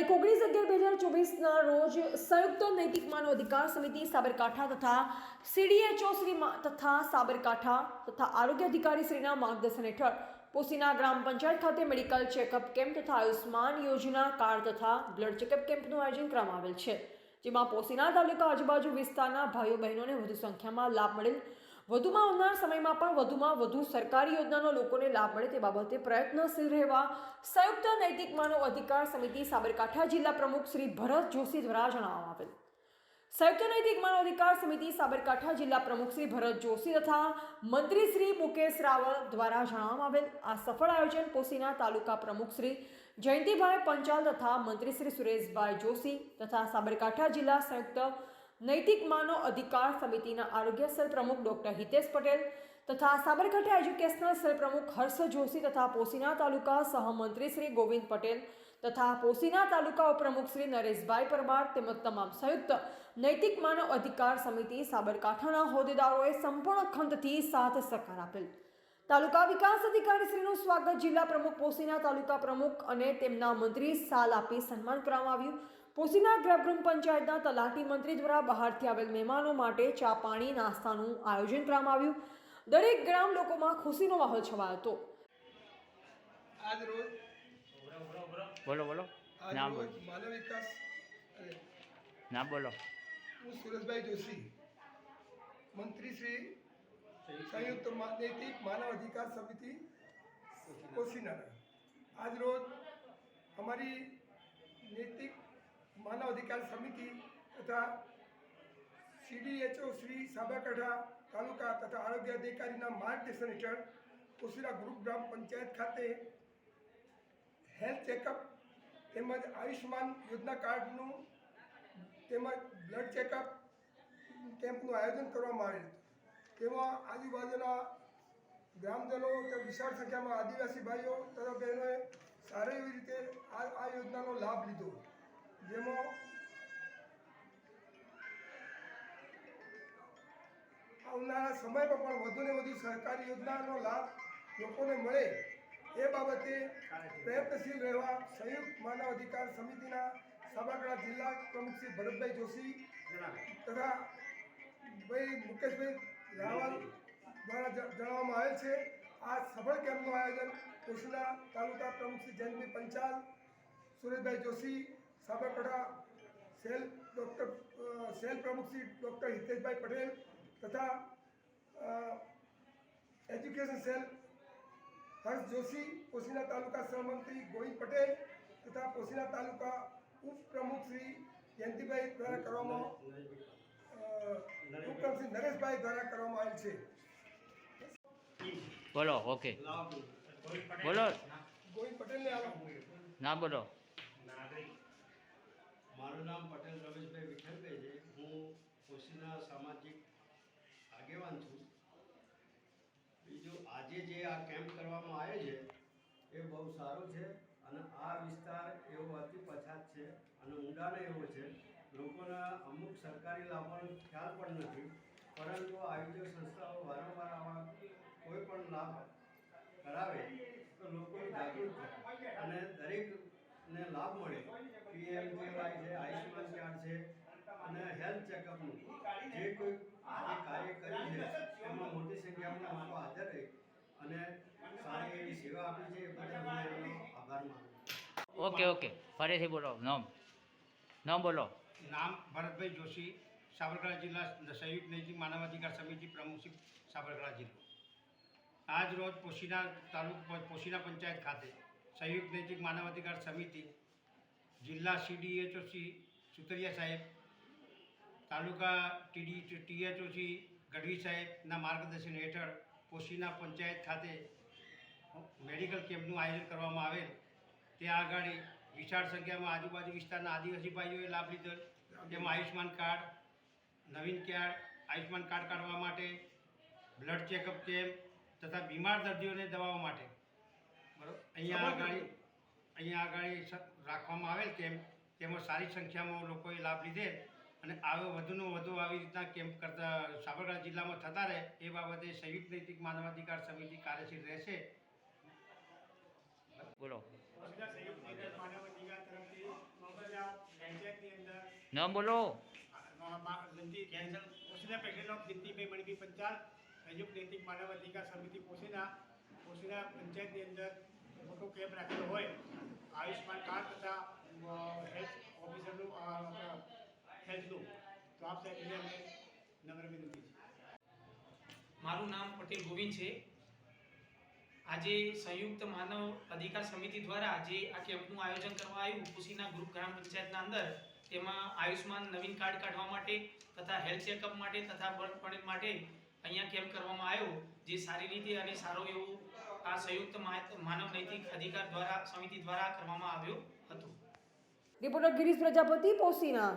તારીખ ઓગણીસ અગિયાર બે હજાર ચોવીસના રોજ સંયુક્ત નૈતિક માનવ અધિકાર સમિતિ સાબરકાંઠા તથા સીડીએચઓ શ્રી તથા સાબરકાંઠા તથા આરોગ્ય અધિકારી શ્રીના માર્ગદર્શન હેઠળ પોસીના ગ્રામ પંચાયત ખાતે મેડિકલ ચેકઅપ કેમ્પ તથા આયુષ્માન યોજના કાર્ડ તથા બ્લડ ચેકઅપ કેમ્પનું આયોજન કરવામાં આવેલ છે. જેમાં પોસીના તાલુકા આજુબાજુ વિસ્તારના ભાઈઓ બહેનોને વધુ સંખ્યામાં લાભ મળેલ વધુમાં આવનાર સમયમાં પણ વધુમાં વધુ સરકારી યોજનાનો લોકોને લાભ મળે તે બાબતે પ્રયત્નશીલ રહેવા સંયુક્ત નૈતિક માનવ અધિકાર સમિતિ સાબરકાંઠા જિલ્લા પ્રમુખ શ્રી ભરત જોશી દ્વારા જણાવવામાં આવેલ. સંયુક્ત નૈતિક માનવ અધિકાર સમિતિ સાબરકાંઠા જિલ્લા પ્રમુખ શ્રી ભરત જોશી તથા મંત્રી શ્રી મુકેશ રાવળ દ્વારા જણાવવામાં આવેલ આ સફળ આયોજન પોસીના તાલુકા પ્રમુખ શ્રી જયંતિભાઈ પંચાલ તથા મંત્રી શ્રી સુરેશભાઈ જોશી તથા સાબરકાંઠા જિલ્લા સંયુક્ત નૈતિક માનવ અધિકાર સમિતિના આરોગ્ય સેલ પ્રમુખ ડોક્ટર હિતેશ પટેલ તથા સાબરકાંઠા એજ્યુકેશનલ સેલ પ્રમુખ હર્ષ જોશી તથા પોસીના તાલુકા સહમંત્રી શ્રી ગોવિંદ પટેલ તથા પોસીના તાલુકા ઉપપ્રમુખ શ્રી નરેશભાઈ પરમાર તેમજ તમામ સંયુક્ત નૈતિક માનવ અધિકાર સમિતિ સાબરકાંઠાના હોદ્દેદારોએ સંપૂર્ણ ખંતથી સાથ સહકાર આપેલ. તાલુકા વિકાસ અધિકારીશ્રીનું સ્વાગત જિલ્લા પ્રમુખ પોસીના તાલુકા પ્રમુખ અને તેમના મંત્રી સાલ આપી સન્માન કરવામાં આવ્યું. પોસીના ગ્રામ પંચાયતના તલાટી મંત્રી દ્વારા બહારથી આવેલ મહેમાનો માટે ચા પાણી નાસ્તાનું આયોજન કરવામાં આવ્યું. દરેક ગ્રામ લોકોમાં ખુશીનો માહોલ છવાયો હતો. આજ રોજ બોલો બોલો. આજ નામ બોલો. માનવ વિકાસ નામ બોલો. હું સુરેશભાઈ જોશી મંત્રી શ્રી સંયુક્ત નૈતિક માનવ અધિકાર સમિતિ કોશીનારા આજ રોજ અમારી નૈતિક માનવ અધિકાર સમિતિ તથા સીડીએચઓ શ્રી સાબરકાંઠા તાલુકા તથા આરોગ્ય અધિકારીના માર્ગદર્શન હેઠળ કોશીરા ગ્રુપ ગ્રામ પંચાયત ખાતે હેલ્થ ચેકઅપ તેમજ આયુષ્યમાન યોજના કાર્ડનું તેમજ બ્લડ ચેકઅપ કેમ્પનું આયોજન કરવામાં આવેલ હતું. તેમાં આજુબાજુના ગ્રામજનો કે વિશાળ સંખ્યામાં આદિવાસી ભાઈઓ તથા બહેનોએ સારી એવી રીતે આ યોજનાનો લાભ લીધો. જેમાં આવનારા સમયમાં પણ વધુને વધુ સરકારી યોજનાનો લાભ લોકોને મળે. એ બાબતે પ્રયત્નશીલ રહેવા સંયુક્ત માનવ અધિકાર સમિતિના સાબરકાંઠા જિલ્લા પ્રમુખ શ્રી ભરતભાઈ જોશી તથા ભાઈ મુકેશભાઈ રાવલ દ્વારા જ- જણાવવામાં આવેલ છે આ સફળ કેમ્પનું આયોજન કોશીના તાલુકા પ્રમુખ શ્રી જયંતભાઈ પંચાલ સુરેશભાઈ જોશી સાબરકાંઠા સેલ ડૉક્ટર અ, સેલ પ્રમુખ શ્રી ડૉક્ટર હિતેશભાઈ પટેલ તથા અ, એજ્યુકેશન સેલ હર્ષ જોશી પોશીના તાલુકા સહમંત્રી ગોવિંદ પટેલ તથા પોશીના તાલુકા ઉપપ્રમુખ શ્રી જયંતિભાઈ દ્વારા કરવામાં અ, નરેશભાઈ દ્વારા કરવામાં આવેલ છે. બોલો ઓકે. બોલો. ગોવિંદ પટેલને આવો. ના બોલો. મારું નામ પટેલ રમેશભાઈ વિઠ્ઠલભાઈ છે. હું કોશીના સામાજિક આગેવાન છું. બીજું આજે જે આ કેમ્પ કરવામાં આવ્યો છે એ બહુ સારો છે અને આ વિસ્તાર એવો અતિ પછાત છે અને ઊંડાણ એવો છે લોકોના અમુક સરકારી લાભોનો ખ્યાલ પણ નથી, પરંતુ આયોજક સંસ્થાઓ વારંવાર આવા કોઈ પણ લાભ કરાવે તો લોકો જાગૃત થાય. અને દરેકને લાભ મળે. પીએમ કેવાય છે, આયુષ્યમાન કાર્ડ છે, અને હેલ્થ ચેકઅપનું. જે કોઈ કાર્ય કર્યું છે, એમાં મોટી સંખ્યામાં લોકો હાજર રહી અને સારી એવી સેવા આપી છે હું આભાર માનું ઓકે ઓકે ફરીથી બોલો. નોમ. નામ બોલો. નામ ભરતભાઈ જોશી, સાબરકાંઠા જિલ્લા સંયુક્ત નૈતિક માનવાધિકાર સમિતિ પ્રમુખ શ્રી સાબરકાંઠા જિલ્લો. આજ રોજ પોશીના તાલુકા પોશીના પંચાયત ખાતે સંયુક્ત નૈતિક માનવાધિકાર સમિતિ જિલ્લા સીડીએચઓસી સુતરિયા સાહેબ, તાલુકા ટીડી ટીએચઓસી ગઢવી સાહેબના માર્ગદર્શન હેઠળ પોશીના પંચાયત ખાતે મેડિકલ કેમ્પનું આયોજન કરવામાં આવેલ. ત્યાં આગળ વિશાળ સંખ્યામાં આજુબાજુ વિસ્તારના આદિવાસી ભાઈઓએ લાભ લીધો. તેમાં આયુષ્યમાન કાર્ડ નવીન કાર્ડ આયુષ્માન કાર્ડ કાઢવા માટે બ્લડ ચેકઅપ કેમ્પ તથા બીમાર દર્દીઓને દવાઓ માટે. બરાબર? અહીંયા આગળ અહીંયા આગળ રાખવામાં આવેલ કેમ્પ તેમાં સારી સંખ્યામાં લોકોએ લાભ લીધે અને આવો વધુને વધુ આવી રીતના કેમ્પ કરતા સાબરકાંઠા જિલ્લામાં થતા રહે એ બાબતે સંયુક્ત નૈતિક માનવાધિકાર સમિતિ કાર્યશીલ રહેશે. બોલો. નામ બોલો. સંયુક્ત નૈતિક માનવ સમિતિ પોશીના પોશીના પંચાયતની અંદર મોટો કેમ્પ રાખેલો હોય આયુષ્યમાન કાર્ડ તથા હેલ્થ ઓફિસરનું હેલ્થનું તો આપ છે મારું નામ પટેલ ગોવિંદ છે. આજે સંયુક્ત માનવ અધિકાર સમિતિ દ્વારા આજે આ કેમ્પનું આયોજન કરવામાં આવ્યું. ખુશીના ગ્રુપ ગ્રામ પંચાયતના અંદર તેમાં આયુષ્માન નવીન કાર્ડ કાઢવા માટે તથા હેલ્થ ચેકઅપ માટે તથા પણેલ માટે અહીંયા કેમ્પ કરવામાં આવ્યો, જે સારી રીતે અને સારો એવો આ સંયુક્ત માનવ નૈતિક અધિકાર દ્વારા, સમિતિ દ્વારા કરવામાં આવ્યો હતો. રિપોર્ટર ગિરીશ પ્રજાપતિ, પોસીના.